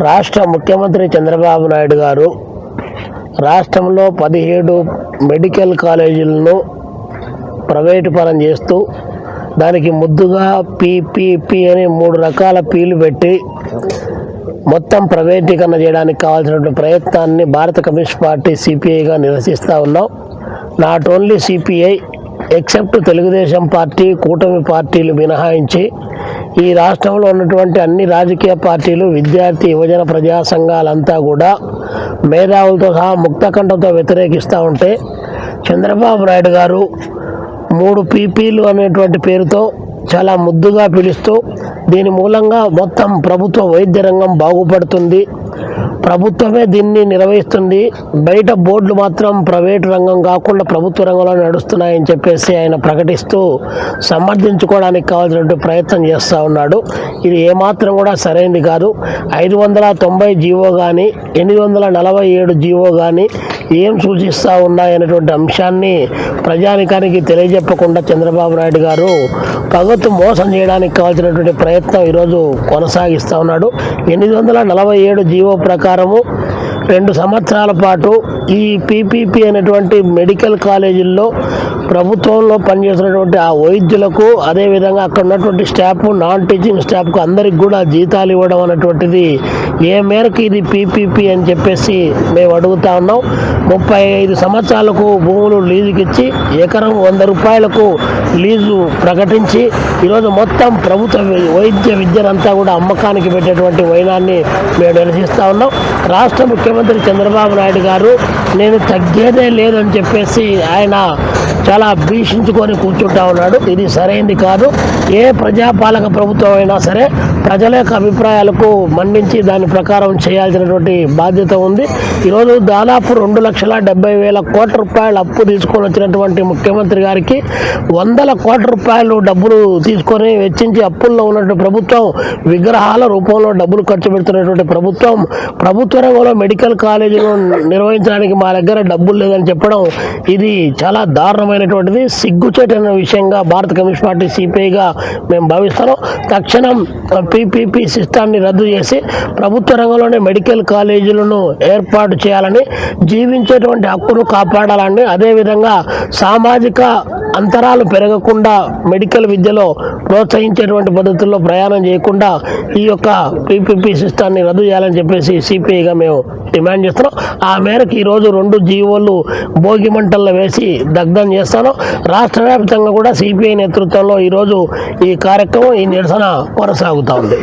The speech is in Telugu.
రాష్ట్ర ముఖ్యమంత్రి చంద్రబాబు నాయుడు గారు రాష్ట్రంలో పదిహేడు మెడికల్ కాలేజీలను ప్రైవేటు పరం చేస్తూ దానికి ముద్దుగా పీపీపీ అని మూడు రకాల పీలు పెట్టి మొత్తం ప్రైవేటీకరణ చేయడానికి కావాల్సినటువంటి ప్రయత్నాన్ని భారత కమ్యూనిస్ట్ పార్టీ సిపిఐగా నిరసిస్తూ ఉన్నాం. Not only CPI except Telugu Desam party కూటమి పార్టీలు మినహాయించి ఈ రాష్ట్రంలో ఉన్నటువంటి అన్ని రాజకీయ పార్టీలు విద్యార్థి యువజన ప్రజా సంఘాలంతా కూడా మేధావులతో సహా ముక్తకంఠంతో వ్యతిరేకిస్తూ ఉంటే చంద్రబాబు నాయుడు గారు మూడు పీపీలు అనేటువంటి పేరుతో చాలా ముద్దుగా పిలుస్తూ దీని మూలంగా మొత్తం ప్రభుత్వ వైద్య రంగం బాగుపడుతుంది. ప్రభుత్వమే దీన్ని నిర్వహిస్తుంది. బయట బోర్డులు మాత్రం ప్రైవేటు రంగం కాకుండా ప్రభుత్వ రంగంలో నడుస్తున్నాయని చెప్పేసి ఆయన ప్రకటిస్తూ సమర్థించుకోవడానికి కావాల్సినటువంటి ప్రయత్నం చేస్తూ ఉన్నాడు. ఇది ఏమాత్రం కూడా సరైనది కాదు. ఐదు వందల తొంభై జీవో కానీ ఎనిమిది వందల నలభై ఏడు జీవో కానీ ఏం సూచిస్తూ ఉన్నాయనేటువంటి అంశాన్ని ప్రజానికానికి తెలియజెప్పకుండా చంద్రబాబు నాయుడు గారు ప్రభుత్వం మోసం చేయడానికి కావాల్సినటువంటి ప్రయత్నం ఈరోజు కొనసాగిస్తూ ఉన్నాడు. ఎనిమిది వందల నలభై ఏడు జీవో ప్రకారము రెండు సంవత్సరాల పాటు ఈ పీపీపీ అనేటువంటి మెడికల్ కాలేజీల్లో ప్రభుత్వంలో పనిచేసినటువంటి ఆ వైద్యులకు అదేవిధంగా అక్కడ ఉన్నటువంటి స్టాఫ్ నాన్ టీచింగ్ స్టాఫ్కు అందరికి కూడా జీతాలు ఇవ్వడం అనేటువంటిది ఏ మేరకు ఇది పీపీపీ అని చెప్పేసి మేము అడుగుతా ఉన్నాం. ముప్పై ఐదు సంవత్సరాలకు భూములు లీజుకి ఇచ్చి ఎకరం వంద రూపాయలకు లీజు ప్రకటించి ఈరోజు మొత్తం ప్రభుత్వ వైద్య విద్యనంతా కూడా అమ్మకానికి పెట్టేటువంటి వైనాన్ని మేము నిరసిస్తూ ఉన్నాం. రాష్ట్ర ముఖ్యమంత్రి చంద్రబాబు నాయుడు గారు నేను తగ్గేదే లేదని చెప్పేసి ఆయన చాలా భీషించుకొని కూర్చుంటా ఉన్నాడు. ఇది సరైనది కాదు. ఏ ప్రజాపాలక ప్రభుత్వం అయినా సరే ప్రజల యొక్క అభిప్రాయాలకు మన్నించి దాని ప్రకారం చేయాల్సినటువంటి బాధ్యత ఉంది. ఈరోజు దాదాపు రెండు లక్షల డెబ్బై వేల కోట్ల రూపాయలు అప్పు తీసుకొని వచ్చినటువంటి ముఖ్యమంత్రి గారికి వందల కోట్ల రూపాయలు డబ్బులు తీసుకొని వెచ్చించి అప్పుల్లో ఉన్నటువంటి ప్రభుత్వం విగ్రహాల రూపంలో డబ్బులు ఖర్చు పెడుతున్నటువంటి ప్రభుత్వం ప్రభుత్వ రంగంలో మెడికల్ కాలేజీలు నిర్వహించడానికి మా దగ్గర డబ్బులు లేదని చెప్పడం ఇది చాలా దారుణమైనటువంటిది. సిగ్గుచేటైన విషయంగా భారత కమ్యూనిస్ట్ పార్టీ సిపిఐగా మేము భావిస్తున్నాం తక్షణం పీపీపీ సిస్టాన్ని రద్దు చేసి ప్రభుత్వ రంగంలోనే మెడికల్ కాలేజీలను ఏర్పాటు చేయాలని జీవించేటువంటి హక్కును కాపాడాలని అదేవిధంగా సామాజిక అంతరాలు పెరగకుండా మెడికల్ విద్యలో ప్రోత్సహించేటువంటి పద్ధతుల్లో ప్రయాణం చేయకుండా ఈ యొక్క పీపీపీ సిస్టాన్ని రద్దు చేయాలని చెప్పేసి సిపిఐగా మేము డిమాండ్ చేస్తున్నాం. ఆ మేరకు ఈరోజు రెండు జీవోలు భోగి మంటల్లో వేసి దగ్ధం చేస్తాను. రాష్ట్ర వ్యాప్తంగా కూడా సిపిఐ నేతృత్వంలో ఈరోజు ఈ కార్యక్రమం ఈ నిరసన కొనసాగుతూ ఉంది.